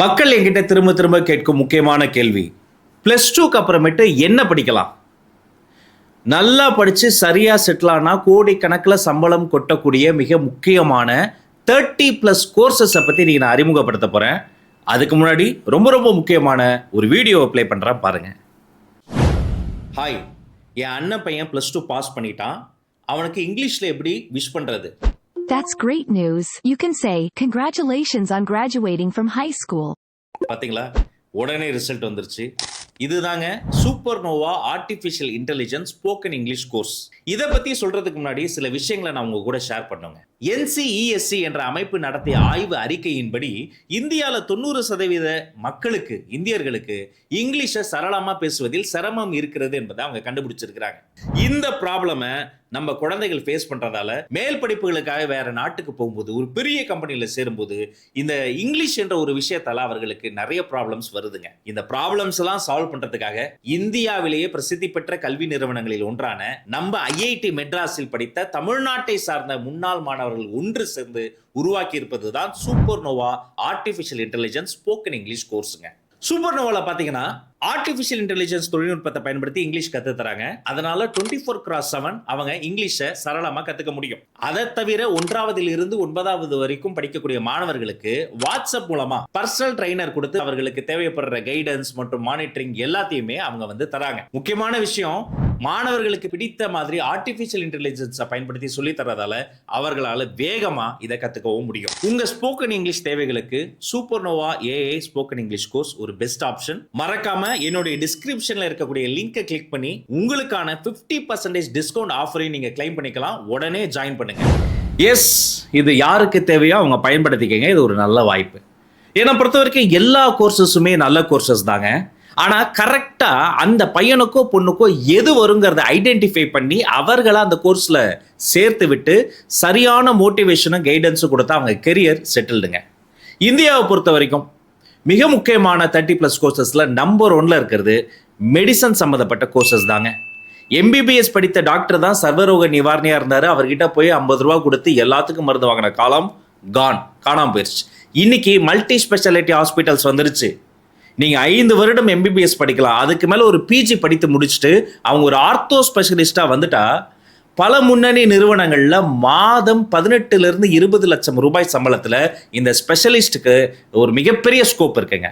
மக்கள் என்கிட்ட திரும்ப திரும்ப கேட்கும் முக்கியமான கேள்வி. ப்ளஸ் டூக்கு அப்புறமேட்டு என்ன படிக்கலாம்? நல்லா படித்து சரியாக செட்டில் ஆனால் கோடிக்கணக்கில் சம்பளம் கொட்டக்கூடிய மிக முக்கியமான தேர்ட்டி ப்ளஸ் கோர்சஸை பற்றி நீங்கள் நான் அறிமுகப்படுத்த போகிறேன் அதுக்கு முன்னாடி ரொம்ப ரொம்ப முக்கியமான ஒரு வீடியோவை ப்ளே பண்ணுறேன் பாருங்கள் ஹாய் என் அண்ணன் பையன் ப்ளஸ் டூ பாஸ் பண்ணிட்டான். அவனுக்கு இங்கிலீஷில் எப்படி விஷ் பண்ணுறது That's great news. You can say, Congratulations on graduating from high school. பாத்தீங்களா உடனே ரிசல்ட் வந்துருச்சு இதுதாங்க Super Nova artificial intelligence spoken English course இதை பத்தி சொல்றதுக்கு முன்னாடி சில விஷயங்களை நான் உங்க கூட ஷேர் பண்ணுங்க என்சிஇஎஸ்சி என்ற அமைப்பு நடத்திய ஆய்வு அறிக்கையின்படி இந்தியாவில் தொண்ணூறு சதவீத மக்களுக்கு இந்தியர்களுக்கு இங்கிலீஷை சரளமாக பேசுவதில் சிரமம் இருக்கிறது என்பதை அவங்க கண்டுபிடிச்சிருக்கிறாங்க. இந்த ப்ராப்ளமை நம்ம குழந்தைகள் ஃபேஸ் பண்றதால மேல் படிப்புகளுக்காக வேற நாட்டுக்கு போகும்போது ஒரு பெரிய கம்பெனியில் சேரும்போது இந்த இங்கிலீஷ் என்ற ஒரு விஷயத்தால அவர்களுக்கு நிறைய ப்ராப்ளம்ஸ் வருதுங்க. இந்த ப்ராப்ளம்ஸ் எல்லாம் சால்வ் பண்றதுக்காக இந்தியாவிலேயே பிரசித்தி பெற்ற கல்வி நிறுவனங்களில் ஒன்றான நம்ம ஐஐடி மெட்ராஸில் படித்த தமிழ்நாட்டை சார்ந்த முன்னாள் அவர்கள் ஒன்று சேர்ந்து உருவாக்கி இருப்பது தான் Super Nova artificial intelligence spoken English கோர்ஸுங்க super நோவாவில் பார்த்தீங்கன்னா ஆர்டிஃபிஷியல் இன்டெலிஜென்ஸ் தொழில்நுட்பத்தை பயன்படுத்தி இங்கிலீஷ் கத்து தராங்க அதனால டுவெண்ட்டி ஃபோர் கிராஸ் செவன் அவங்க இங்கிலீஷை சரளமா கத்துக்க முடியும். அதை தவிர ஒன்றாவதில் இருந்து ஒன்பதாவது வரைக்கும் படிக்கக்கூடிய மாணவர்களுக்கு வாட்ஸ்அப் மூலமா பர்சனல் ட்ரைனர் கொடுத்து அவர்களுக்கு தேவைப்படுற கைடன்ஸ் மற்றும் மானிட்டரிங் எல்லாத்தையுமே அவங்க வந்து தராங்க. முக்கியமான விஷயம் மாணவர்களுக்கு பிடித்த மாதிரி ஆர்டிஃபிஷியல் இன்டெலிஜென்ஸை பயன்படுத்தி சொல்லி தரதால அவர்களால வேகமா இதை கத்துக்கவும் முடியும். உங்க ஸ்போக்கன் இங்கிலீஷ் தேவைகளுக்கு Super Nova AI spoken English course ஒரு பெஸ்ட் ஆப்ஷன் மறக்காம என்னுடைய டிஸ்கிரிப்ஷன்ல இருக்கக்கூடிய லிங்கை கிளிக் பண்ணி உங்களுக்கான 50% பர்சன்டேஜ் டிஸ்கவுண்ட் ஆஃபரையும் நீங்க கிளைம் பண்ணிக்கலாம். உடனே ஜாயின் பண்ணுங்க. எஸ் இது யாருக்கு தேவையோ அவங்க பயன்படுத்திக்கங்க. இது ஒரு நல்ல வாய்ப்பு. என்னை பொறுத்த வரைக்கும் எல்லா கோர்சஸுமே நல்ல கோர்சஸ் தாங்க. ஆனால் கரெக்டாக அந்த பையனுக்கோ பொண்ணுக்கோ எது வருங்கிறத ஐடென்டிஃபை பண்ணி அவர்களை அந்த கோர்ஸில் சேர்த்து விட்டு சரியான மோட்டிவேஷனும் கைடன்ஸும் கொடுத்தா அவங்க கெரியர் செட்டில்டுங்க இந்தியாவை பொறுத்த வரைக்கும் மிக முக்கியமான தேர்ட்டி ப்ளஸ் கோர்சஸில் நம்பர் ஒன்ல இருக்கிறது மெடிசன் சம்மந்தப்பட்ட கோர்சஸ் தாங்க. எம்பிபிஎஸ் படித்த டாக்டர் தான் சர்வரோக நிவாரணியாக இருந்தார். அவர்கிட்ட போய் ஐம்பது ரூபா கொடுத்து எல்லாத்துக்கும் மருந்து வாங்கின காலம் கான் காணாம போயிடுச்சு இன்னைக்கு மல்டி ஸ்பெஷாலிட்டி ஹாஸ்பிட்டல்ஸ் வந்துருச்சு. நீங்கள் ஐந்து வருடம் எம்பிபிஎஸ் படிக்கலாம். அதுக்கு மேலே ஒரு பிஜி படித்து முடிச்சுட்டு அவங்க ஒரு ஆர்த்தோ ஸ்பெஷலிஸ்ட்டாக வந்துட்டா பல முன்னணி நிறுவனங்களில் மாதம் பதினெட்டுலேருந்து இருபது லட்சம் ரூபாய் சம்பளத்தில் இந்த ஸ்பெஷலிஸ்ட்டுக்கு ஒரு மிகப்பெரிய ஸ்கோப் இருக்குங்க.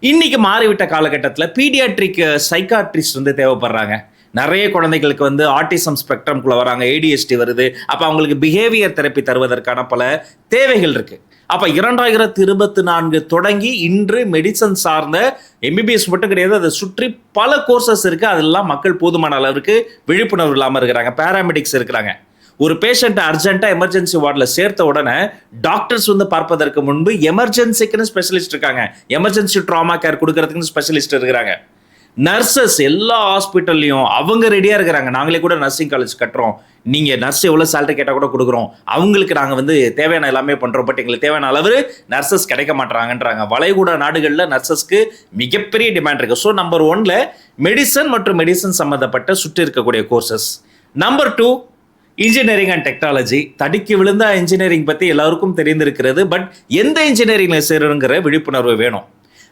இன்னைக்கு மாறிவிட்ட காலகட்டத்தில் பீடியாட்ரிக் சைக்காட்ரிஸ்ட் வந்து தேவைப்படுறாங்க. நிறைய குழந்தைகளுக்கு வந்து ஆட்டிசம் ஸ்பெக்ட்ரம்குள்ளே வராங்க ஏடிஎஸ்டி வருது. அப்போ அவங்களுக்கு பிஹேவியர் தெரப்பி தருவதற்கான பல தேவைகள் இருக்குது அப்போ இரண்டாயிரத்தி இருபத்தி நான்கு தொடங்கி இன்று மெடிசன் சார்ந்த எம்பிபிஎஸ் மட்டும் கிடையாது அதை சுற்றி பல கோர்சஸ் இருக்குது அதெல்லாம் மக்கள் போதுமான அளவுக்கு விழிப்புணர்வு இல்லாமல் இருக்கிறாங்க. பேராமெடிக்ஸ் இருக்கிறாங்க. ஒரு பேஷண்ட்டை அர்ஜென்ட்டாக எமர்ஜென்சி வார்டில் சேர்த்த உடனே டாக்டர்ஸ் வந்து பார்ப்பதற்கு முன்பு எமர்ஜென்சிக்குன்னு ஸ்பெஷலிஸ்ட் இருக்காங்க. எமர்ஜென்சி ட்ராமா கேர் கொடுக்கறதுக்குன்னு ஸ்பெஷலிஸ்ட் இருக்கிறாங்க. நர்சஸ் எல்லா ஹாஸ்பிட்டல்லையும் அவங்க ரெடியாக இருக்கிறாங்க. நாங்களே கூட நர்சிங் காலேஜ் கட்டுறோம். நீங்கள் நர்ஸ் எவ்வளோ சேலரி கேட்டால் கூட கொடுக்குறோம். அவங்களுக்கு நாங்கள் வந்து தேவையான எல்லாமே பண்ணுறோம் பட் எங்களுக்கு தேவையான அளவு நர்சஸ் கிடைக்க மாட்டாங்கன்றாங்க வளைகுடா நாடுகளில் நர்சஸ்க்கு மிகப்பெரிய டிமாண்ட் இருக்குது ஸோ நம்பர் ஒன்ல மெடிசன் மற்றும் மெடிசன் சம்மந்தப்பட்ட சுற்றி இருக்கக்கூடிய courses number two engineering and technology தடுக்கி விழுந்த இன்ஜினியரிங் பற்றி எல்லாருக்கும் தெரிந்திருக்கிறது. பட் எந்த இன்ஜினியரிங்கில் சேருங்கிற விழிப்புணர்வு வேணும்.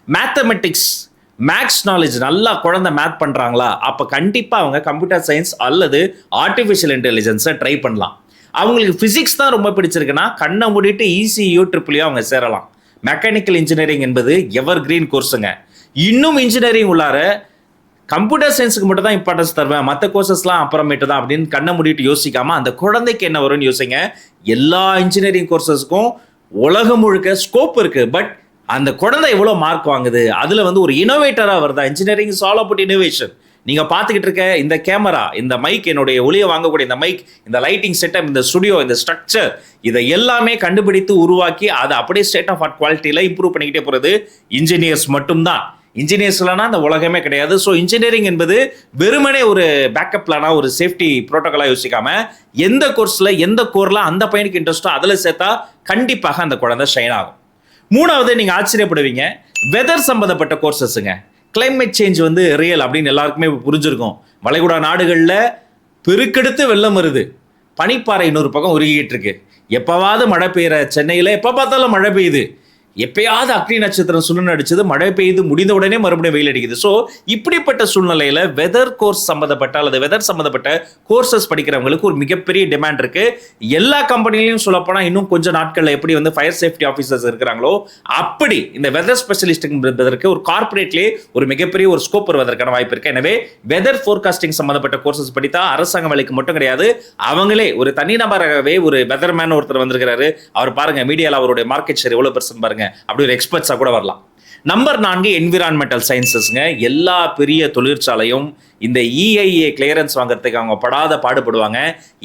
மேத்தமெட்டிக்ஸ் மேக்ஸ் நாலேஜ் நல்லா குழந்தை மேத் பண்ணுறாங்களா அப்போ கண்டிப்பாக அவங்க கம்ப்யூட்டர் சயின்ஸ் அல்லது ஆர்டிஃபிஷியல் இன்டெலிஜென்ஸை ட்ரை பண்ணலாம். அவங்களுக்கு ஃபிசிக்ஸ் தான் ரொம்ப பிடிச்சிருக்குன்னா கண்ணை மூடிட்டு E ஈஸியோ ட்ரிபிளியோ அவங்க சேரலாம். மெக்கானிக்கல் இன்ஜினியரிங் என்பது எவர் கிரீன் கோர்ஸுங்க இன்னும் இன்ஜினியரிங் உள்ளார கம்ப்யூட்டர் சயின்ஸுக்கு மட்டும் தான் இம்பார்ட்டன்ஸ் தருவேன். மற்ற கோர்சஸ்லாம் அப்புறமேட்டு தான் அப்படின்னு கண்ணை மூடிட்டு யோசிக்காம அந்த குழந்தைக்கு என்ன வரும்னு யோசிங்க. எல்லா இன்ஜினியரிங் கோர்சஸ்க்கும் உலகம் முழுக்க ஸ்கோப் இருக்குது பட் அந்த குழந்தை எவ்வளோ மார்க் வாங்குது? அதில் வந்து ஒரு இனோவேட்டராக வருதா? Engineering is all about innovation நீங்கள் பார்த்துக்கிட்டு இருக்க இந்த கேமரா இந்த மைக் என்னுடைய ஒளியை வாங்கக்கூடிய இந்த மைக் இந்த லைட்டிங் செட்டப் இந்த ஸ்டுடியோ இந்த ஸ்ட்ரக்சர் இதை எல்லாமே கண்டுபிடித்து உருவாக்கி அதை அப்படியே ஸ்டேட் ஆஃப் ஆர்ட் குவாலிட்டியில் இம்ப்ரூவ் பண்ணிக்கிட்டே போகிறது இன்ஜினியர்ஸ் மட்டும்தான். இன்ஜினியர்ஸ் இல்லைனா அந்த உலகமே கிடையாது. ஸோ இன்ஜினியரிங் என்பது வெறுமனே ஒரு பேக்கப் பிளானாக ஒரு சேஃப்டி ப்ரோட்டோக்காலாக யோசிக்காம எந்த கோர்ஸில் எந்த கோரில் அந்த பையனுக்கு இன்ட்ரெஸ்ட்டோ அதில் சேர்த்தா கண்டிப்பாக அந்த குழந்தை ஷைன் ஆகும். மூணாவது நீங்கள் ஆச்சரியப்படுவீங்க. வெதர் சம்மந்தப்பட்ட கோர்சஸுங்க கிளைமேட் சேஞ்ச் வந்து ரியல் அப்படின்னு எல்லாருக்குமே புரிஞ்சிருக்கும். வளைகுடா நாடுகளில் பெருக்கெடுத்து வெள்ளம் வருது. பனிப்பாறை இன்னொரு பக்கம் உருகிட்டு இருக்கு. எப்பவாவது மழை பெய்யுற சென்னையில் எப்போ பார்த்தாலும் மழை பெய்யுது. எப்பயாவது அக்னி நட்சத்திரம் சுழல் அடிச்சது மழை பெய்து முடிந்த உடனே மறுபடியும் வெயில் அடிக்குது. ஸோ இப்படிப்பட்ட சூழ்நிலையில வெதர் கோர்ஸ் சம்மந்தப்பட்ட அல்லது வெதர் சம்மந்தப்பட்ட கோர்சஸ் படிக்கிறவங்களுக்கு ஒரு மிகப்பெரிய டிமாண்ட் இருக்கு. எல்லா கம்பெனிலையும் சொல்லப்போனால் இன்னும் கொஞ்சம் நாட்களில் எப்படி வந்து ஃபயர் சேஃப்டி ஆஃபீஸர்ஸ் இருக்கிறாங்களோ அப்படி இந்த வெதர் ஸ்பெஷலிஸ்ட் ஒரு கார்ப்பரேட்லேயே ஒரு மிகப்பெரிய ஒரு ஸ்கோப் வருவதற்கான வாய்ப்பு இருக்கு. எனவே வெதர் ஃபோர்காஸ்டிங் சம்மந்தப்பட்ட கோர்சஸ் படித்தா அரசாங்க வேலைக்கு மட்டும் கிடையாது. அவங்களே ஒரு தனிநபராகவே ஒரு வெதர்மேன் ஒருத்தர் வந்திருக்கிறாரு. அவர் பாருங்க மீடியாவில் அவருடைய மார்க்கெட் ஷேர் எவ்வளவு பெர்சன்ட் பாருங்க. அப்படி ஒரு எக்ஸ்பர்ட்ஸாக கூட வரலாம். நம்பர் நான்கு என்விரான்மெண்டல் சயின்சஸ்ங்க எல்லா பெரிய தொழிற்சாலையும் இந்த இஐஏ கிளியரன்ஸ் வாங்குறதுக்கு அவங்க படாத பாடுபடுவாங்க.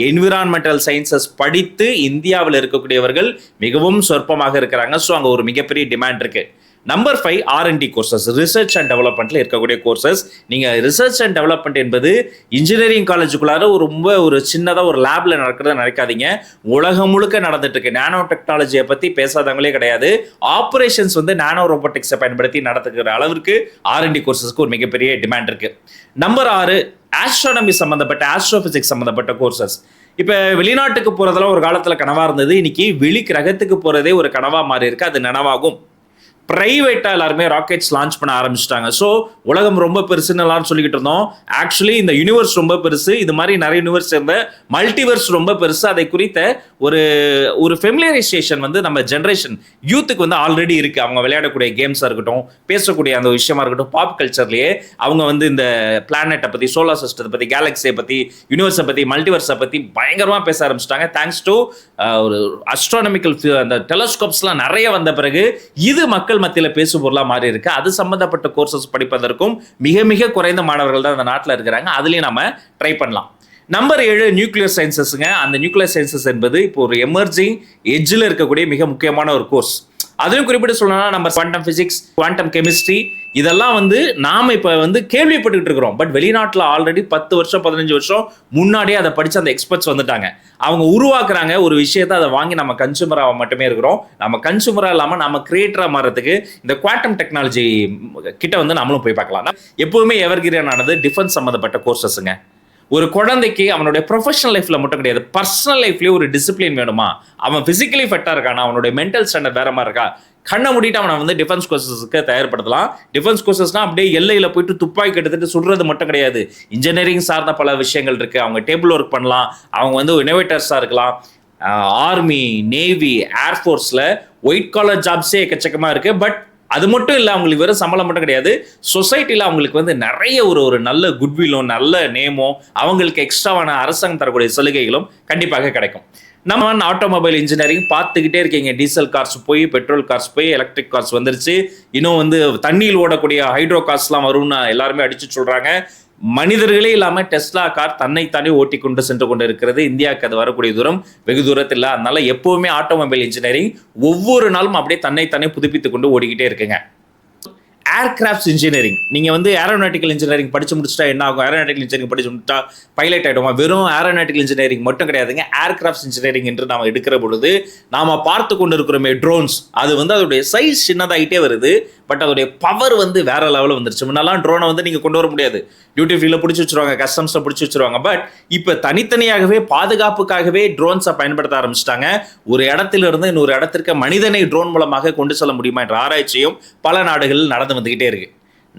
என்விரான்மெண்டல் சயின்சஸ் படித்து இந்தியாவில் இருக்கக்கூடியவர்கள் மிகவும் சொற்பமாக இருக்கிறாங்க. ஸோ அங்கே ஒரு மிகப்பெரிய டிமாண்ட் இருக்கு. Number five R and D courses research and டெவலப்மெண்ட்ல இருக்கக்கூடிய கோர்சஸ் நீங்கள் ரிசர்ச் அண்ட் டெவலப்மெண்ட் என்பது இன்ஜினியரிங் காலேஜுக்குள்ளார ஒரு ரொம்ப ஒரு சின்னதாக ஒரு லேபில் நடக்கிறத நினைக்காதீங்க. உலகம் முழுக்க நடந்துட்டு இருக்கு நானோ டெக்னாலஜியை பற்றி பேசாதவங்களே கிடையாது. ஆப்ரேஷன்ஸ் வந்து நானோ ரோபோட்டிக்ஸை பயன்படுத்தி நடத்துக்கிற அளவிற்கு ஆர்என்டி கோர்சஸ்க்கு ஒரு மிகப்பெரிய டிமாண்ட் இருக்கு. நம்பர் ஆறு ஆஸ்ட்ரானமி சம்மந்தப்பட்ட ஆஸ்ட்ரோபிசிக்ஸ் சம்பந்தப்பட்ட கோர்சஸ் இப்போ வெளிநாட்டுக்கு போகிறதெல்லாம் ஒரு காலத்தில் கனவாக இருந்தது. இன்னைக்கு வெளி கிரகத்துக்கு போகிறதே ஒரு கனவாக மாறி இருக்கு அது நனவாகும். ப்ரைவேட்டாக எல்லாருமே ராக்கெட்ஸ் லான்ச் பண்ண ஆரம்பிச்சிட்டாங்க. ஸோ உலகம் ரொம்ப பெருசுன்னு எல்லாரும் சொல்லிக்கிட்டு இருந்தோம். ஆக்சுவலி இந்த யூனிவர்ஸ் ரொம்ப பெருசு. இது மாதிரி நிறைய யூனிவர்ஸ் இருந்த மல்டிவர்ஸ் ரொம்ப பெருசு. அதை குறித்த ஒரு ஒரு ஃபெமிலியரைசேஷன் வந்து நம்ம ஜென்ரேஷன் யூத்துக்கு வந்து ஆல்ரெடி இருக்குது அவங்க விளையாடக்கூடிய கேம்ஸாக இருக்கட்டும் பேசக்கூடிய அந்த விஷயமா இருக்கட்டும் பாப் கல்ச்சர்லேயே அவங்க வந்து இந்த பிளானெட்டை பற்றி சோலார் சிஸ்டத்தை பற்றி கேலக்ஸியை பற்றி யூனிவர்ஸை பற்றி மல்டிவர்ஸை பற்றி பயங்கரமாக பேச ஆரம்பிச்சிட்டாங்க. தேங்க்ஸ் டு ஒரு அஸ்ட்ரானமிக்கல் அந்த டெலஸ்கோப்ஸ்லாம் நிறைய வந்த பிறகு இது மக்கள் மத்தியில் பேசும் பொருளாக மாறி இருக்கு. அது சம்பந்தப்பட்ட கோர்சஸ் படிப்பதற்கும் மிக மிக குறைந்த மாணவர்கள் தான் அந்த நாட்டில் இருக்கிறாங்க. அதுலேயும் நம்ம ட்ரை பண்ணலாம். நம்பர் ஏழு நியூக்ளியர் சயின்சஸுங்க அந்த நியூக்ளியர் சயின்சஸ் என்பது இப்போ ஒரு எமர்ஜிங் எஜ்ஜில் இருக்கக்கூடிய மிக முக்கியமான ஒரு கோர்ஸ் அதுலயும் குறிப்பிட்டு சொல்லணும்னா நம்ம குவாண்டம் பிசிக்ஸ் குவாண்டம் கெமிஸ்ட்ரி இதெல்லாம் வந்து நாம இப்போ வந்து கேள்விப்பட்டுக்கிட்டு இருக்கிறோம். பட் வெளிநாட்டில் ஆல்ரெடி பத்து வருஷம் பதினஞ்சு வருஷம் முன்னாடியே அதை படிச்சு அந்த எக்ஸ்பர்ட்ஸ் வந்துட்டாங்க. அவங்க உருவாக்குறாங்க ஒரு விஷயத்தை அதை வாங்கி நம்ம கன்சூமராக மட்டுமே இருக்கிறோம். நம்ம கன்சூமரா இல்லாமல் நம்ம கிரியேட்டரா மாறதுக்கு இந்த குவாண்டம் டெக்னாலஜி கிட்ட வந்து நம்மளும் போய் பார்க்கலாம். எப்பவுமே எவர்கிரனானது டிஃபென்ஸ் சம்மந்தப்பட்ட கோர்சஸ்ங்க ஒரு குழந்தைக்கு அவனுடைய ப்ரொஃபஷனல் லைஃப்ல மட்டும் கிடையாது. பர்சனல் லைஃப்லயே ஒரு டிசிப்ளின் வேணுமா? அவன் பிசிக்கலி ஃபிட்டா இருக்கானா? அவனுடைய மென்டல் ஸ்டாண்டர்ட் வேற மாதிரி இருக்கா? கண்ணை மூடிட்டு அவனை வந்து டிஃபென்ஸ் கோர்சஸ்க்கு தயார்படுத்தலாம். டிஃபென்ஸ் கோர்சஸ்னா அப்படியே எல்லையில் போயிட்டு துப்பாக்கி எடுத்துட்டு சுடுறது மட்டும் கிடையாது. இன்ஜினியரிங் சார்ந்த பல விஷயங்கள் இருக்கு. அவங்க டேபிள் ஒர்க் பண்ணலாம். அவங்க வந்து இனோவேட்டர்ஸாக இருக்கலாம். ஆர்மி நேவி ஏர்ஃபோர்ஸில் ஒயிட் காலர் ஜாப்ஸே எக்கச்சக்கமாக இருக்குது பட் அது மட்டும் இல்லை அவங்களுக்கு வெறும் சம்பளம் மட்டும் கிடையாது. சொசைட்டியில் அவங்களுக்கு வந்து நிறைய ஒரு ஒரு நல்ல குட்வில்லும் நல்ல நேமும் அவங்களுக்கு எக்ஸ்ட்ராவான அரசாங்கம் தரக்கூடிய சலுகைகளும் கண்டிப்பாக கிடைக்கும். நம்ம ஆட்டோமொபைல் இன்ஜினியரிங் பார்த்துக்கிட்டே இருக்கீங்க. டீசல் கார்ஸ் போய் பெட்ரோல் கார்ஸ் போய் எலக்ட்ரிக் கார்ஸ் வந்துருச்சு. இன்னும் வந்து தண்ணியில் ஓடக்கூடிய ஹைட்ரோ கார்ஸ்லாம் வரும்னு எல்லாருமே அடிச்சு சொல்கிறாங்க மனிதர்களே இல்லாமல் டெஸ்லா கார் தன்னைத்தானே ஓட்டி கொண்டு சென்று கொண்டு இருக்கிறது இந்தியாவுக்கு அது வரக்கூடிய தூரம் வெகு தூரத்தில் இல்லை. அதனால எப்பவுமே ஆட்டோமொபைல் இன்ஜினியரிங் ஒவ்வொரு நாளும் அப்படியே தன்னைத்தானே புதுப்பித்து கொண்டு ஓடிக்கிட்டே இருக்குங்க. ஏர்கிராஃப்ட்ஸ் இன்ஜினியரிங் நீங்கள் வந்து ஏரோநாட்டிக்கல் இன்ஜினியரிங் படித்து முடிச்சுட்டா என்ன ஆகும்? ஏரோநாட்டிக்கல் இன்ஜினியரிங் படிச்சு முடிச்சுட்டா பைலட் ஆகிடுமா வெறும் ஏரோநாட்டிக்கல் இன்ஜினியரிங் மட்டும் கிடையாதுங்க. ஏர்கிராஃப்ட்ஸ் இன்ஜினியரிங் என்று நாம் எடுக்கிற பொழுது நாம் பார்த்து கொண்டு இருக்கிறோமே ட்ரோன்ஸ் அது வந்து அதோடைய சைஸ் சின்னதாகிட்டே வருது. பட் அதோடைய பவர் வந்து வேற லெவலில் வந்துருச்சு. முன்னெல்லாம் ட்ரோனை வந்து நீங்கள் கொண்டு வர முடியாது. டியூட்டி ஃப்ரீல பிடிச்சி வச்சிருவாங்க கஸ்டம்ஸை பிடிச்சி வச்சிருவாங்க. பட் இப்போ தனித்தனியாகவே பாதுகாப்புக்காகவே ட்ரோன்ஸை பயன்படுத்த ஆரம்பிச்சிட்டாங்க. ஒரு இடத்துல இருந்து இன்னொரு இடத்திற்கு மனிதனை ட்ரோன் மூலமாக கொண்டு செல்ல முடியுமா என்ற ஆராய்ச்சியும் பல நாடுகளில் நடந்து வந்துக்கிட்டே இருக்கு.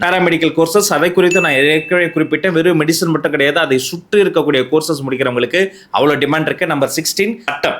பேராமெடிக்கல் கோர்சஸ் அதை குறித்து நான் ஏற்கனவே குறிப்பிட்டேன். வெறும் மெடிசன் மட்டும் கிடையாது. அதை சுற்றி இருக்கக்கூடிய கோர்சஸ் முடிக்கிறவங்களுக்கு அவ்வளோ டிமாண்ட் இருக்கு. நம்பர் சிக்ஸ்டீன் சட்டம்.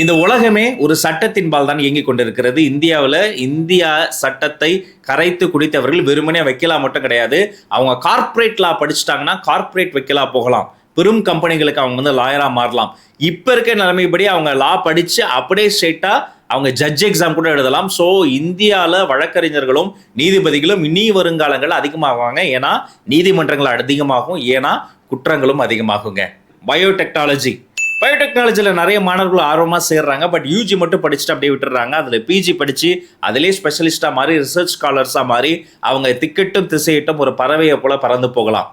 இந்த உலகமே ஒரு சட்டத்தின் பால் தான் இயங்கிக் கொண்டிருக்கிறது. இந்தியாவில் இந்தியா சட்டத்தை கரைத்து குடித்தவர்கள் வெறுமனே வைக்கலாம் மட்டும் கிடையாது. அவங்க கார்ப்பரேட் லா படிச்சுட்டாங்கன்னா கார்ப்பரேட் வைக்கலா போகலாம். பெரும் கம்பெனிகளுக்கு அவங்க வந்து லாயராக மாறலாம். இப்போ இருக்க நிலைமைப்படி அவங்க லா படித்து அப்படியே ஸ்ட்ரெயிட்டாக அவங்க ஜட்ஜ் எக்ஸாம் கூட எழுதலாம். ஸோ இந்தியாவில் வழக்கறிஞர்களும் நீதிபதிகளும் இனி வருங்காலங்கள் அதிகமாகுவாங்க ஏன்னா நீதிமன்றங்கள் அதிகமாகும். ஏன்னா குற்றங்களும் அதிகமாகுங்க. பயோடெக்னாலஜி பயோடெக்னாலஜியில் நிறைய மாணவர்கள் ஆர்வமாக சேர்றாங்க. பட் யூஜி மட்டும் படிச்சுட்டு அப்படியே விட்டுறாங்க அதில் பிஜி படித்து அதிலே ஸ்பெஷலிஸ்ட்டாக மாறி ரிசர்ச் ஸ்காலர்ஸாக மாறி அவங்க திக்கட்டும் திசையிட்டும் ஒரு பறவையை போல பறந்து போகலாம்.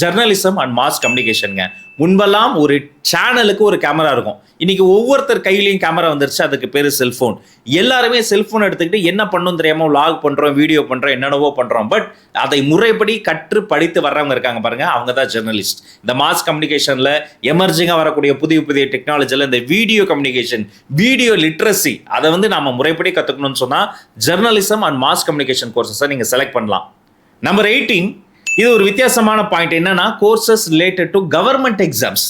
ஜெர்னலிசம் அண்ட் மாஸ் கம்யூனிகேஷனுங்க முன்பெல்லாம் ஒரு சேனலுக்கு ஒரு கேமரா இருக்கும். இன்னைக்கு ஒவ்வொருத்தர் கையிலையும் கேமரா வந்துருச்சு அதுக்கு பேர் செல்ஃபோன் எல்லாருமே செல்ஃபோன் எடுத்துக்கிட்டு என்ன பண்ணும் தெரியாம லாக் பண்றோம் வீடியோ பண்றோம் என்னென்னவோ பண்றோம். பட் அதை முறைப்படி கற்று படித்து வர்றவங்க இருக்காங்க பாருங்க அவங்க தான் ஜெர்னலிஸ்ட் இந்த மாஸ் கம்யூனிகேஷன்ல எமர்ஜிங்கா வரக்கூடிய புதிய புதிய டெக்னாலஜியில் இந்த வீடியோ கம்யூனிகேஷன் வீடியோ லிட்ரஸி அதை வந்து நம்ம முறைப்படி கத்துக்கணும்னு சொன்னா ஜெர்னலிசம் அண்ட் மாஸ் கம்யூனிகேஷன் கோர்சஸை நீங்க செலக்ட் பண்ணலாம். நம்பர் எயிட்டீன் இது ஒரு வித்தியாசமான பாயிண்ட் என்னன்னா courses related to government exams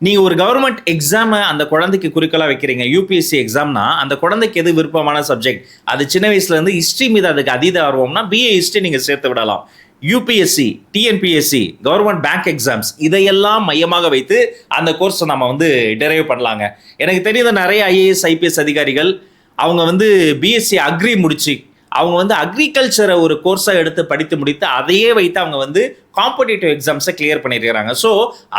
நீங்கள் ஒரு கவர்மெண்ட் எக்ஸாமை அந்த குழந்தைக்கு குறிக்கலாக வைக்கிறீங்க. யூபிஎஸ்சி எக்ஸாம்னா அந்த குழந்தைக்கு எது விருப்பமான சப்ஜெக்ட் அது சின்ன வயசுலேருந்து ஹிஸ்ட்ரி மீது அதுக்கு அதீத ஆர்வம்னா பிஏ ஹிஸ்ட்ரி நீங்கள் சேர்த்து விடலாம். UPSC TNPSC government bank exams இதையெல்லாம் மையமாக வைத்து அந்த கோர்ஸை நம்ம வந்து டெரைவ் பண்ணலாங்க. எனக்கு தெரிந்த நிறைய ஐஏஎஸ் ஐபிஎஸ் அதிகாரிகள் அவங்க வந்து பிஎஸ்சி அக்ரி முடிச்சு அவங்க வந்து அக்ரிகல்ச்சரை ஒரு கோர்ஸாக எடுத்து படித்து முடித்து அதையே வைத்து அவங்க வந்து காம்படிட்டிவ் எக்ஸாம்ஸை கிளியர் பண்ணியிருக்கிறாங்க. ஸோ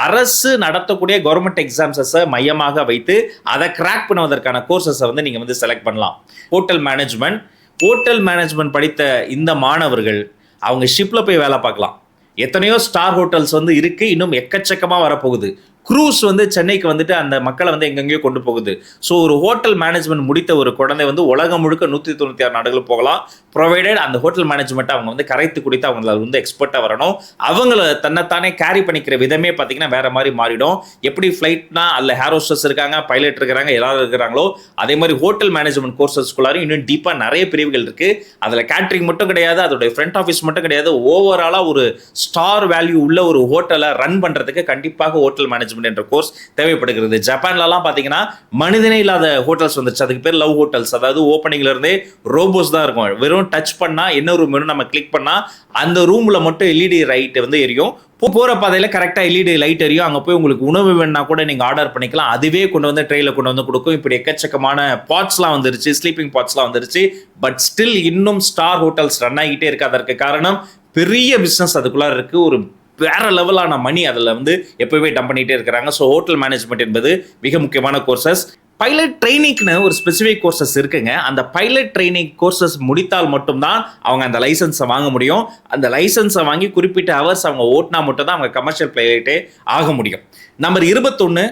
அரசு நடத்தக்கூடிய கவர்மெண்ட் எக்ஸாம்ஸஸை மையமாக வைத்து அதை கிராக் பண்ணுவதற்கான கோர்சஸை வந்து நீங்கள் வந்து செலக்ட் பண்ணலாம். ஹோட்டல் மேனேஜ்மெண்ட் ஹோட்டல் மேனேஜ்மெண்ட் படித்த இந்த மாணவர்கள் அவங்க ஷிப்பில் போய் வேலை பார்க்கலாம். எத்தனையோ ஸ்டார் ஹோட்டல்ஸ் வந்து இருக்குது இன்னும் எக்கச்சக்கமாக வரப்போகுது. க்ரூஸ் வந்து சென்னைக்கு வந்துட்டு அந்த மக்களை வந்து எங்கெங்கேயோ கொண்டு போகுது. ஸோ ஒரு ஹோட்டல் மேனேஜ்மெண்ட் முடித்த ஒரு குழந்தை வந்து உலகம் முழுக்க நூற்றி தொண்ணூற்றி ஆறு நாடுகள் போகலாம். ப்ரொவைடட் அந்த ஹோட்டல் மேனேஜ்மெண்ட் அவங்க வந்து கரைத்து குடித்து அவங்கள வந்து எக்ஸ்பர்ட்டாக வரணும். அவங்கள தன்னைத்தானே கேரி பண்ணிக்கிற விதமே பார்த்தீங்கன்னா வேற மாதிரி மாறிடும். எப்படி ஃப்ளைட்னா அதில் ஹேர் ஹோஸ்டர்ஸ் இருக்காங்க பைலட் இருக்கிறாங்க எல்லாரும் இருக்கிறாங்களோ அதே மாதிரி ஹோட்டல் மேனேஜ்மெண்ட் கோர்சஸ்குள்ளாரும் இன்னும் டீப்பாக நிறைய பிரிவுகள் இருக்கு. அதில் கேட்ரிங் மட்டும் கிடையாது அதோடைய ஃப்ரண்ட் ஆஃபீஸ் மட்டும் கிடையாது. ஓவராலாக ஒரு ஸ்டார் வேல்யூ உள்ள ஒரு ஹோட்டலை ரன் பண்ணுறதுக்கு கண்டிப்பாக ஹோட்டல் மேனேஜ்மெண்ட் என்ற கோர்ஸ் தேவைப்படுகிறது. ஜப்பான்லலாம் பார்த்தீங்கன்னா மனிதனே இல்லாத ஹோட்டல்ஸ் வந்துருச்சு. அதுக்கு பேர் லவ் ஹோட்டல்ஸ் அதாவது ஓப்பனிங்ல இருந்தே ரோபோஸ் தான் இருக்கும். வெறும் டச் பண்ணா என்ன ரூம் வேணும் நம்ம கிளிக் பண்ணா அந்த ரூம்ல மட்டும் எல்இடி ரைட் வந்து எரியும். இப்போ போகிற பாதையில கரெக்டாக எல்இடி லைட் எரியும். அங்கே போய் உங்களுக்கு உணவு வேணுன்னா கூட நீங்கள் ஆர்டர் பண்ணிக்கலாம். அதுவே கொண்டு வந்து ட்ரெயில கொண்டு வந்து கொடுக்கும். இப்படி எக்கச்சக்கமான பாட்ஸ்லாம் வந்துருச்சு. ஸ்லீப்பிங் பாட்ஸ்லாம் வந்துருச்சு. பட் ஸ்டில் இன்னும் ஸ்டார் ஹோட்டல்ஸ் ரன் ஆகிட்டே இருக்கு. அதற்கு காரணம் பெரிய பிஸ்னஸ் அதுக்குள்ளார இருக்குது ஒரு வேற லெவலான மணி அதில் வந்து எப்பவுமே டம்ப் பண்ணிட்டே இருக்கிறாங்க. ஸோ ஹோட்டல் மேனேஜ்மெண்ட் என்பது மிக முக்கியமான கோர்சஸ் பைலட் ட்ரைனிங்னு ஒரு ஸ்பெசிஃபிக் கோர்சஸ் இருக்குங்க. அந்த பைலட் ட்ரைனிங் கோர்சஸ் முடித்தால் மட்டும்தான் அவங்க அந்த லைசன்ஸை வாங்க முடியும். அந்த லைசன்ஸை வாங்கி குறிப்பிட்ட ஹவர்ஸ் அவங்க ஓட்டினா மட்டும் தான் அவங்க கமர்ஷியல் பைலட்டே ஆக முடியும். நம்பர் இருபத்தொன்று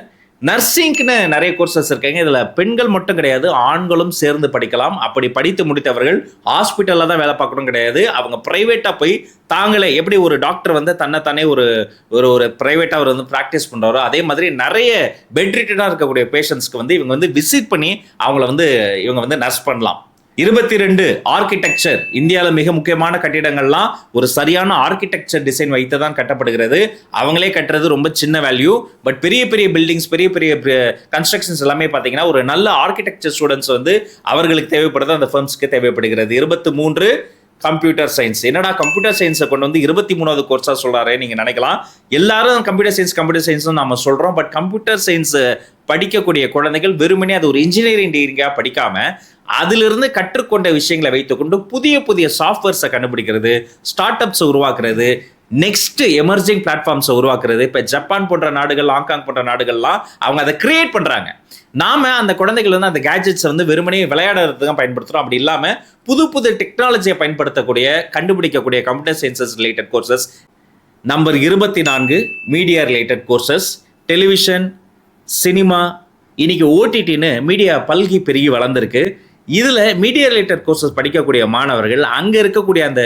நர்சிங்க்னு நிறைய கோர்சஸ் இருக்காங்க. இதில் பெண்கள் மட்டும் கிடையாது ஆண்களும் சேர்ந்து படிக்கலாம். அப்படி படித்து முடித்தவர்கள் ஹாஸ்பிட்டலில் தான் வேலை பார்க்கணும் கிடையாது. அவங்க ப்ரைவேட்டாக போய் தாங்களே எப்படி ஒரு டாக்டர் வந்து தன்னைத்தானே ஒரு ஒரு ஒரு ப்ரைவேட்டாக அவர் வந்து ப்ராக்டிஸ் பண்ணுறாரோ அதே மாதிரி நிறைய பெட்ரிட்டடாக இருக்கக்கூடிய பேஷண்ட்ஸ்க்கு வந்து இவங்க வந்து விசிட் பண்ணி அவங்கள வந்து இவங்க வந்து நர்ஸ் பண்ணலாம். இருபத்தி ரெண்டு ஆர்கிடெக்சர் இந்தியாவில் மிக முக்கியமான கட்டிடங்கள்லாம் ஒரு சரியான ஆர்கிடெக்சர் டிசைன் வைத்து தான் கட்டப்படுகிறது. அவங்களே கட்டுறது ரொம்ப சின்ன வேல்யூ பட் பெரிய பெரிய பில்டிங்ஸ் பெரிய பெரிய கன்ஸ்ட்ரக்ஷன்ஸ் எல்லாமே பார்த்தீங்கன்னா ஒரு நல்ல ஆர்கிடெக்சர் ஸ்டூடெண்ட்ஸ் வந்து அவர்களுக்கு தேவைப்படுறது அந்த ஃபர்ம்ஸ்க்கு தேவைப்படுகிறது. இருபத்தி மூன்று கம்ப்யூட்டர் சயின்ஸ் என்னடா கம்ப்யூட்டர் சயின்ஸை கொண்டு வந்து இருபத்தி மூணாவது கோர்ஸாக சொல்றாரு நீங்கள் நினைக்கலாம். எல்லாரும் கம்ப்யூட்டர் சயின்ஸ் கம்ப்யூட்டர் சயின்ஸ் நம்ம சொல்கிறோம் பட் கம்ப்யூட்டர் சயின்ஸ் படிக்கக்கூடிய குழந்தைகள் வெறுமனே அது ஒரு இன்ஜினியரிங் டிகிரிக்காக படிக்காமல் அதிலிருந்து கற்றுக்கொண்ட விஷயங்களை வைத்துக்கொண்டு புதிய புதிய சாஃப்ட்வேர்ஸை கண்டுபிடிக்கிறது ஸ்டார்ட் அப்ஸை உருவாக்குறது நெக்ஸ்ட் எமர்ஜிங் பிளாட்ஃபார்ம்ஸை உருவாக்குறது. இப்போ ஜப்பான் போன்ற நாடுகள் ஹாங்காங் போன்ற நாடுகள்லாம் அவங்க அதை கிரியேட் பண்ணுறாங்க நாம அந்த குழந்தைகள் வந்து அந்த கேஜெட்ஸை வந்து வெறுமனே விளையாடுறதுக்கு தான் பயன்படுத்துகிறோம் அப்படி இல்லாமல் புது புது டெக்னாலஜியை பயன்படுத்தக்கூடிய கண்டுபிடிக்கக்கூடிய computer sciences related courses number இருபத்தி நான்கு media related courses television cinema இன்னைக்கு ஓடிடின்னு மீடியா பல்கி பெருகி வளர்ந்துருக்கு. இதில் மீடியா ரிலேட்டட் கோர்சஸ் படிக்கக்கூடிய மாணவர்கள் அங்கே இருக்கக்கூடிய அந்த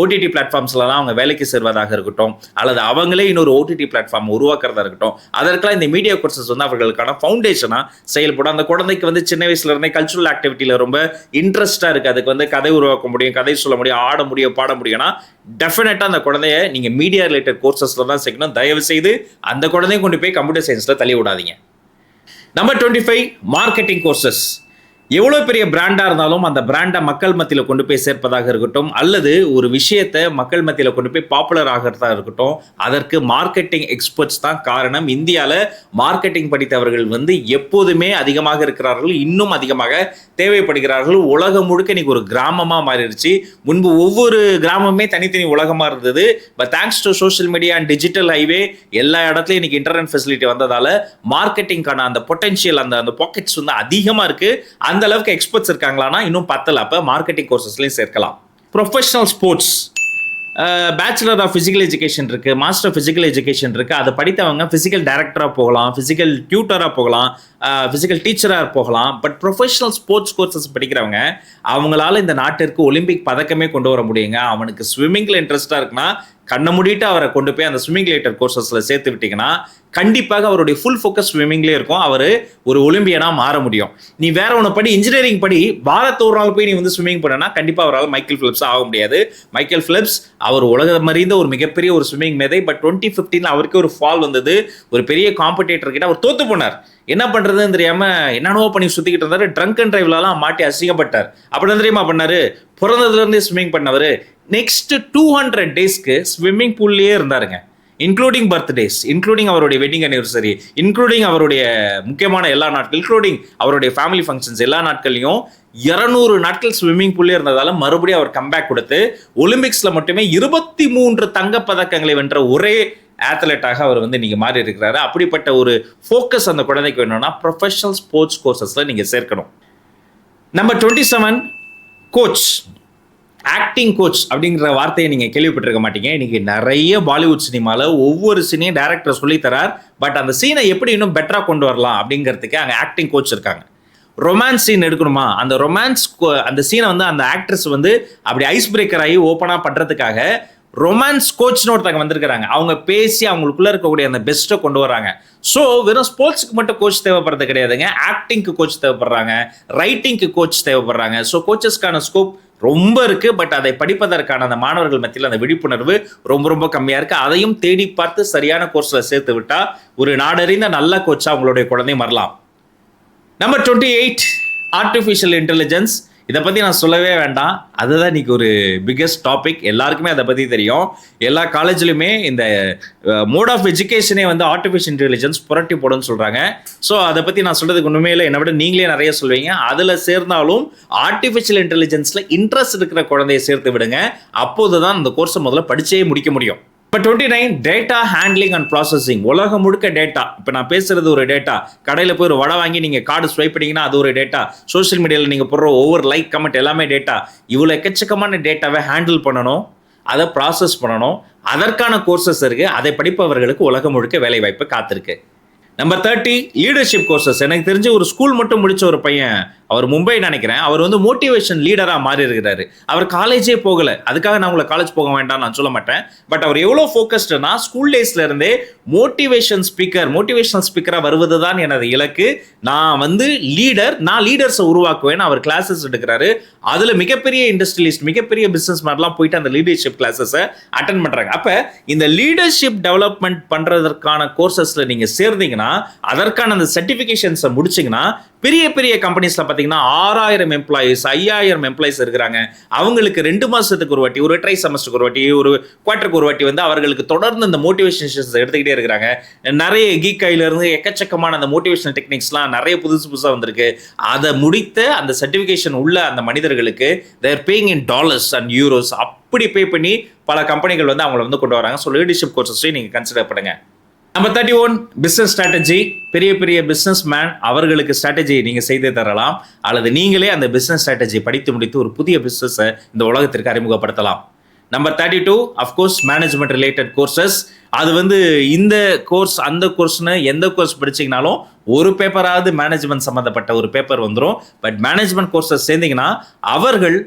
ஓடிடி பிளாட்ஃபார்ம்ஸ்லலாம் அவங்க வேலைக்கு சேர்வதாக இருக்கட்டும் அல்லது அவங்களே இன்னொரு ஓடிடி பிளாட்ஃபார்ம் உருவாக்குறதா இருக்கட்டும் அதற்கெல்லாம் இந்த மீடியா கோர்சஸ் வந்து அவர்களுக்கான ஃபவுண்டேஷனாக செயல்படும். அந்த குழந்தைக்கு வந்து சின்ன வயசுல இருந்தே கல்ச்சுரல் ஆக்டிவிட்டியில் ரொம்ப இன்ட்ரெஸ்ட்டாக இருக்குது அதுக்கு வந்து கதை உருவாக்க முடியும் கதை சொல்ல முடியும் ஆட முடியும் பாட முடியும்னா டெஃபினட்டாக அந்த குழந்தைய நீங்கள் மீடியா ரிலேட்டட் கோர்சஸில் தான் சேர்க்கணும். தயவு செய்து அந்த குழந்தையும் கொண்டு போய் கம்ப்யூட்டர் சயின்ஸில் தள்ளி விடாதீங்க. Number twenty five marketing courses எவ்வளோ பெரிய பிராண்டாக இருந்தாலும் அந்த பிராண்டை மக்கள் மத்தியில் கொண்டு போய் சேர்ப்பதாக இருக்கட்டும் அல்லது ஒரு விஷயத்தை மக்கள் மத்தியில் கொண்டு போய் பாப்புலர் ஆகிறதா இருக்கட்டும் அதற்கு மார்க்கெட்டிங் எக்ஸ்பர்ட்ஸ் தான் காரணம். இந்தியாவில் மார்க்கெட்டிங் படித்தவர்கள் வந்து எப்போதுமே அதிகமாக இருக்கிறார்கள் இன்னும் அதிகமாக தேவைப்படுகிறார்கள். உலகம் முழுக்க இன்னைக்கு ஒரு கிராமமாக மாறிடுச்சு. முன்பு ஒவ்வொரு கிராமமே தனித்தனி உலகமாக இருந்தது. But thanks to social media and digital highway எல்லா இடத்துலையும் இன்னைக்கு இன்டர்நெட் ஃபெசிலிட்டி வந்ததால் மார்க்கெட்டிங்கான அந்த பொட்டென்ஷியல் அந்த அந்த பாக்கெட்ஸ் வந்து அதிகமாக இருக்குது அந்த அளவுக்கு எக்ஸ்பர்ட்ஸ் இருக்காங்களான்னா இன்னும் பத்தல. அப்போ மார்க்கெட்டிங் கோர்சஸ்லையும் சேர்க்கலாம். Professional sports bachelor of physical education இருக்குது மாஸ்டர் ஆஃப் ஃபிசிக்கல் எஜுகேஷன் இருக்குது அதை படித்தவங்க ஃபிசிக்கல் டைரக்டராக போகலாம் ஃபிசிக்கல் டியூட்டராக போகலாம் ஃபிசிக்கல் டீச்சராக போகலாம். பட் ப்ரொஃபஷனல் ஸ்போர்ட்ஸ் கோர்சஸ் படிக்கிறவங்க அவங்களால இந்த நாட்டிற்கு ஒலிம்பிக் பதக்கமே கொண்டு வர முடியுங்க. அவனுக்கு ஸ்விம்மிங்கில் இன்ட்ரெஸ்ட்டாக இருக்குன்னா கண்ணை மூடிட்டு அவரை கொண்டு போய் அந்த ஸ்விம்மிங் லேட்டர் கோர்சஸில் சேர்த்து விட்டீங்கன்னா கண்டிப்பாக அவருடைய ஃபுல் ஃபோக்கஸ் ஸ்விம்மிங்லேயே இருக்கும். அவர் ஒரு ஒலிம்பியனாக மாற முடியும். நீ வேற ஒன்று படி இன்ஜினியரிங் படி வாரத்து ஒரு நாள் போய் நீ வந்து ஸ்விம்மிங் பண்ணனா கண்டிப்பாக அவரால் மைக்கேல் ஃபிலிப்ஸ் ஆக முடியாது. மைக்கேல் ஃபிலிப்ஸ் அவர் உலகம் அறிந்த ஒரு மிகப்பெரிய ஒரு ஸ்விம்மிங் மேதை பட் டுவெண்ட்டி ஃபிஃப்டீன் அவருக்கு ஒரு ஃபால் வந்தது. ஒரு பெரிய காம்படேட்டர் கிட்ட அவர் தோத்து போனார். என்ன பண்ணுறதுன்னு தெரியாம என்னென்னவோ பண்ணி சுற்றிக்கிட்டு இருந்தாரு. ட்ரங்க் அண்ட் ட்ரைவ்லலாம் மாட்டி அசிங்கப்பட்டார். அப்படி தெரியுமா பண்ணாரு? பிறந்ததுலேருந்தே ஸ்விம்மிங் பண்ணவர். நெக்ஸ்ட் டூ ஹண்ட்ரட் டேஸ்க்கு ஸ்விம்மிங் பூல்லையே இருந்தாருங்க. இன்க்ளூடிங் பர்த்டேஸ் இன்க்ளூடிங் அவருடைய வெட்டிங் அனிவர்சரி இன்க்ளூடிங் அவருடைய முக்கியமான எல்லா நாட்கள் இன்க்ளூடிங் அவருடைய ஃபேமிலி ஃபங்க்ஷன்ஸ் எல்லா நாட்கள்லையும் இருநூறு நாட்கள் ஸ்விம்மிங் பூல்லே இருந்ததால மறுபடியும் அவர் கம்பேக் கொடுத்து ஒலிம்பிக்ஸில் மட்டுமே இருபத்தி மூன்று தங்கப் பதக்கங்களை வென்ற ஒரே ஆத்லெட்டாக அவர் வந்து நீங்கள் மாறி இருக்கிறாரு. அப்படிப்பட்ட ஒரு ஃபோக்கஸ் அந்த குழந்தைக்கு வேணும்னா ப்ரொஃபஷனல் ஸ்போர்ட்ஸ் கோர்சஸில் நீங்கள் சேர்க்கணும். Number twenty seven coach acting coach அப்படிங்கிற வார்த்தையை நீங்கள் கேள்விப்பட்டிருக்க மாட்டீங்க. இன்னைக்கு நிறைய பாலிவுட் சினிமாவில் ஒவ்வொரு சீனையும் டேரக்டர் சொல்லித்தரார் பட் அந்த சீனை எப்படி இன்னும் பெட்டராக கொண்டு வரலாம் அப்படிங்கிறதுக்கு அங்கே ஆக்டிங் கோச் இருக்காங்க. ரொமான்ஸ் சீன் எடுக்கணுமா? அந்த ரொமான்ஸ் அந்த சீனை வந்து அந்த ஆக்ட்ரஸ் வந்து அப்படி ஐஸ் பிரேக்கர் ஆகி ஓப்பனாக பண்ணுறதுக்காக ரொமான்ஸ் கோச்னு ஒருத்தங்க வந்திருக்கிறாங்க. அவங்க பேசி அவங்களுக்குள்ள இருக்கக்கூடிய அந்த பெஸ்ட்டை கொண்டு வராங்க ஸோ வெறும் ஸ்போர்ட்ஸ்க்கு மட்டும் கோச் தேவைப்படுறது கிடையாதுங்க. ஆக்டிங்க்கு கோச் தேவைப்படுறாங்க. ரைட்டிங்க்கு கோச் தேவைப்படுறாங்க. ஸோ கோச்சஸ்க்கான ஸ்கோப் ரொம்ப இருக்கு. பட் அதை படிப்பதற்கான அந்த மாணவர்கள் மத்தியில் அந்த விழிப்புணர்வு ரொம்ப ரொம்ப கம்மியா இருக்கு. அதையும் தேடி பார்த்து சரியான கோர்ஸ்ல சேர்த்து விட்டா ஒரு நாடறிந்த நல்ல கோச்சா அவங்களுடைய குழந்தையும் வரலாம் number twenty eight artificial intelligence இதை பற்றி நான் சொல்லவே வேண்டாம். அதுதான் இன்றைக்கி ஒரு பிக்கஸ்ட் டாபிக் எல்லாருக்குமே அதை பற்றி தெரியும். எல்லா காலேஜ்லையுமே இந்த மோட் ஆஃப் எஜுகேஷனே வந்து ஆர்டிஃபிஷியல் இன்டெலிஜென்ஸ் புரட்டி போடுன்னு சொல்கிறாங்க ஸோ அதை பற்றி நான் சொல்கிறதுக்கு ஒன்றுமே இல்லை. என்னை விட நீங்களே நிறைய சொல்வீங்க அதில் சேர்ந்தாலும் ஆர்டிஃபிஷியல் இன்டெலிஜென்ஸில் இன்ட்ரெஸ்ட் இருக்கிற குழந்தைய சேர்த்து விடுங்க. அப்போது தான் அந்த கோர்ஸை முதல்ல படித்தே முடிக்க முடியும். இப்போ twenty nine data handling and processing உலகம் முழுக்க டேட்டா இப்போ நான் பேசுறது ஒரு டேட்டா கடையில் போய் ஒரு வடை வாங்கி நீங்கள் கார்டு ஸ்வைப் பண்ணீங்கன்னா அது ஒரு டேட்டா சோஷியல் மீடியாவில் நீங்கள் போடுற ஒவ்வொரு லைக் கமெண்ட் எல்லாமே டேட்டா இவ்வளோ எக்கச்சக்கமான டேட்டாவை ஹேண்டில் பண்ணணும். அதை ப்ராசஸ் பண்ணணும். அதற்கான கோர்சஸ் இருக்குது அதை படிப்பவர்களுக்கு உலகம் முழுக்க வேலைவாய்ப்பு காத்திருக்கு. நம்பர் தேர்ட்டி லீடர்ஷிப் கோர்சஸ் எனக்கு தெரிஞ்சு ஒரு ஸ்கூல் மட்டும் முடிச்ச ஒரு பையன் அவர் மும்பை நினைக்கிறேன். அவர் வந்து மோட்டிவேஷன் லீடராக மாறி இருக்கிறாரு. அவர் காலேஜே போகல. அதுக்காக நான் உங்களை காலேஜ் போக வேண்டாம் நான் சொல்ல மாட்டேன். பட் அவர் எவ்வளோ ஃபோக்கஸ்டுனா ஸ்கூல் டேஸ்ல இருந்தே மோட்டிவேஷன் ஸ்பீக்கர் மோட்டிவேஷனல் ஸ்பீக்கராக வருவது தான் எனது இலக்கு. நான் வந்து லீடர் நான் லீடர்ஸை உருவாக்குவேன். அவர் கிளாஸஸ் எடுக்கிறாரு. அதில் மிகப்பெரிய இண்டஸ்ட்ரியலிஸ்ட் மிகப்பெரிய பிஸ்னஸ் மாதிரிலாம் போயிட்டு அந்த லீடர்ஷிப் கிளாஸஸை அட்டன் பண்ணுறாங்க அப்போ இந்த லீடர்ஷிப் டெவலப்மெண்ட் பண்ணுறதற்கான கோர்சஸில் நீங்கள் சேர்ந்தீங்கன்னா அதற்கான அந்த சர்டிஃபிகேஷன்ஸை முடிச்சிங்கன்னா பெரிய பெரிய கம்பெனிஸில் பார்த்தீங்கன்னா ஆறாயிரம் எம்ப்ளாயீஸ் ஐயாயிரம் எம்ப்ளாயீஸ் இருக்கிறாங்க. அவங்களுக்கு ரெண்டு மாதத்துக்கு ஒரு வாட்டி ஒரு ட்ரை செமஸ்டருக்கு ஒரு வாட்டி ஒரு குவார்ட்டருக்கு ஒரு வாட்டி வந்து அவர்களுக்கு தொடர்ந்து இந்த மோட்டிவேஷன் எடுத்துக்கிட்டே இருக்கிறாங்க. நிறைய கீக்காயிலிருந்து இருந்து எக்கச்சக்கமான அந்த மோட்டிவேஷனல் டெக்னிக்ஸ்லாம் நிறைய புதுசு புதுசாக வந்திருக்கு. அதை முடித்த அந்த சர்டிஃபிகேஷன் உள்ள அந்த மனிதர்களுக்கு they're paying in dollars and euros அப்படி பே பண்ணி பல கம்பெனிகள் வந்து அவங்கள வந்து கொண்டு வராங்க. ஸோ லீடர்ஷிப் கோர்சஸையும் நீங்கள் கன்சிடர் பண்ணுங்கள் number thirty one business strategy பெரிய பெரிய பிஸ்னஸ் மேன் அவர்களுக்கு ஸ்ட்ராட்டஜி நீங்கள் செய்து தரலாம். அல்லது நீங்களே அந்த பிஸ்னஸ் ஸ்ட்ராட்டஜி படித்து முடித்து ஒரு புதிய பிஸ்னஸை இந்த உலகத்திற்கு அறிமுகப்படுத்தலாம். Number thirty two of course management related courses அது வந்து இந்த கோர்ஸ் அந்த கோர்ஸ்னு எந்த கோர்ஸ் படிச்சிங்கனாலும் ஒரு பேப்பராவது மேனேஜ்மெண்ட் சம்மந்தப்பட்ட ஒரு பேப்பர் வந்துடும் பட் மேனேஜ்மெண்ட் கோர்சஸ் சேர்ந்தீங்கன்னா அவர்கள்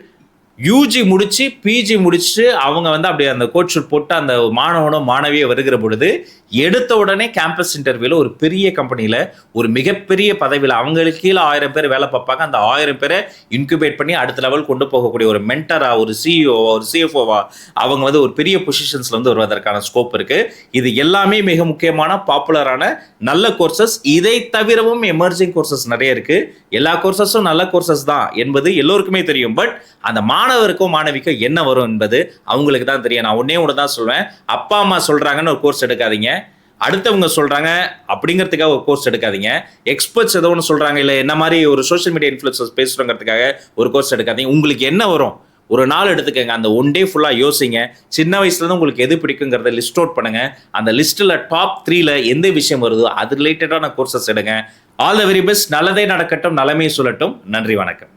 யூஜி முடிச்சு பிஜி முடிச்சுட்டு அவங்க வந்து அப்படியே அந்த கோட் ஷூட் போட்டு அந்த மாணவனோ மாணவியை வருகிற பொழுது எடுத்த உடனே கேம்பஸ் இன்டர்வியூல ஒரு பெரிய கம்பெனியில் ஒரு மிகப்பெரிய பதவியில் அவங்களுக்கு கீழே ஆயிரம் பேர் வேலை பார்ப்பாங்க. அந்த ஆயிரம் பேரை இன்குபேட் பண்ணி அடுத்த லெவல் கொண்டு போகக்கூடிய ஒரு மென்டரா ஒரு சிஇஓவா ஒரு சிஎஃப்ஓவா அவங்க வந்து ஒரு பெரிய பொசிஷன்ஸ்ல வந்து வருவதற்கான ஸ்கோப் இருக்கு. இது எல்லாமே மிக முக்கியமான பாப்புலரான நல்ல கோர்சஸ் இதை தவிரவும் எமர்ஜிங் கோர்சஸ் நிறைய இருக்கு. எல்லா கோர்சஸும் நல்ல கோர்சஸ் தான் என்பது எல்லோருக்குமே தெரியும். பட் அந்த மாணவருக்கும் மாணவிக்கும் என்ன வரும் என்பது அவங்களுக்கு தான் தெரியும். நான் ஒன்னே ஒன்று தான் சொல்வேன். அப்பா அம்மா சொல்கிறாங்கன்னு ஒரு கோர்ஸ் எடுக்காதீங்க. அடுத்தவங்க சொல்கிறாங்க அப்படிங்கிறதுக்காக ஒரு கோர்ஸ் எடுக்காதீங்க. எக்ஸ்பர்ட்ஸ் ஏதோ ஒன்று சொல்கிறாங்க இல்லை என்ன மாதிரி ஒரு சோஷியல் மீடியா இன்ஃப்ளூயன்சர்ஸ் பேசுகிறோங்கிறதுக்காக ஒரு கோர்ஸ் எடுக்காதீங்க. உங்களுக்கு என்ன வரும்? ஒரு நாள் எடுத்துக்கங்க. அந்த ஒன் டே ஃபுல்லாக யோசிங்க. சின்ன வயசுலேருந்து உங்களுக்கு எது பிடிக்குங்கிறத லிஸ்ட் அவுட் பண்ணுங்க. அந்த லிஸ்ட்டில் டாப் த்ரீல எந்த விஷயம் வருதோ அது ரிலேட்டடான கோர்சஸ் எடுங்க. ஆல் த வெரி பெஸ்ட் நல்லதே நடக்கட்டும். நலமே சொல்லட்டும். நன்றி வணக்கம்.